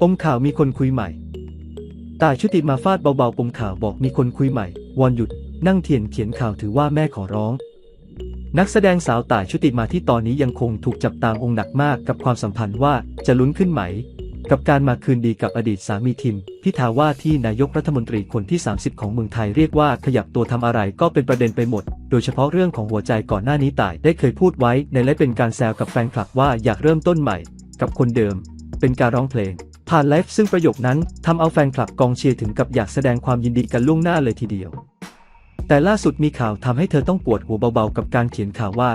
ปมข่าวมีคนคุยใหม่ ตายชุติมาฟาดเบาๆปมข่าวบอกมีคนคุยใหม่ วอนหยุด นั่งเทียนเขียนข่าวถือว่าแม่ขอร้อง นักแสดงสาวตายชุติมาที่ตอนนี้ยังคงถูกจับตามองหนักมากกับความสัมพันธ์ว่าจะลุ้นขึ้นไหม กับการมาคืนดีกับอดีตสามีทิม พิธาว่าที่นายกรัฐมนตรีคนที่ 30 ของเมืองไทยเรียกว่าขยับตัวทำอะไรก็เป็นประเด็นไปหมด โดยเฉพาะเรื่องของหัวใจก่อนหน้านี้ตายได้เคยพูดไว้ในไลฟ์เป็นการแซวกับแฟนคลับว่าอยากเริ่มต้นใหม่ กับคนเดิม เป็นการร้องเพลง ผ่านไลฟ์ซึ่งประโยคนั้นทำเอาแฟนคลับกองเชียร์ถึงกับอยากแสดงความยินดีกันล่วงหน้าเลยทีเดียว แต่ล่าสุดมีข่าวทำให้เธอต้องปวดหัวเบาๆ กับการเขียนข่าวว่า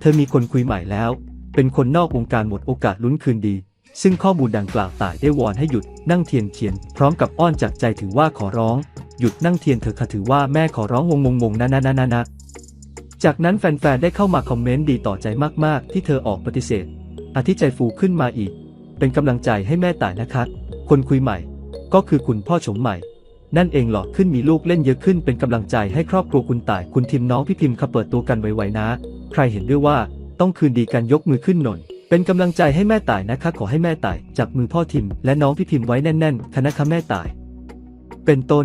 เธอมีคนคุยใหม่แล้ว เป็นคนนอกวงการหมดโอกาสลุ้นคืนดี ซึ่งข้อมูลดังกล่าวต่ายได้วอนให้หยุดนั่งเทียนเขียน พร้อมกับอ้อนจากใจถือว่าขอร้อง หยุดนั่งเทียนเถอค่ะถือว่าแม่ขอร้องงงงงงนะนะนะนะนะจากนั้นแฟนๆได้เข้ามาคอมเมนต์ดีต่อใจมากๆ ที่เธอออกปฏิเสธอาทิใจฟูขึ้นมาอีก เป็นกำลังใจให้แม่ต่ายนะคะคนคุยใหม่ ก็คือคุณพ่อชมใหม่ นั่นเองหลอดขึ้นมีลูกเล่นเยอะขึ้นเป็นกำลังใจให้ครอบครัวคุณต่ายคุณทิมน้องพี่พิมพ์ขับเปิดตัวกันไวๆนะ ใครเห็นด้วยว่าต้องคืนดีกันยกมือขึ้นหน่อยเป็นกำลังใจให้แม่ต่ายนะคะขอให้แม่ต่ายจับมือพ่อทิมและน้องพี่พิมพ์ไว้แน่น ๆ คณะคะแม่ต่าย เป็นต้น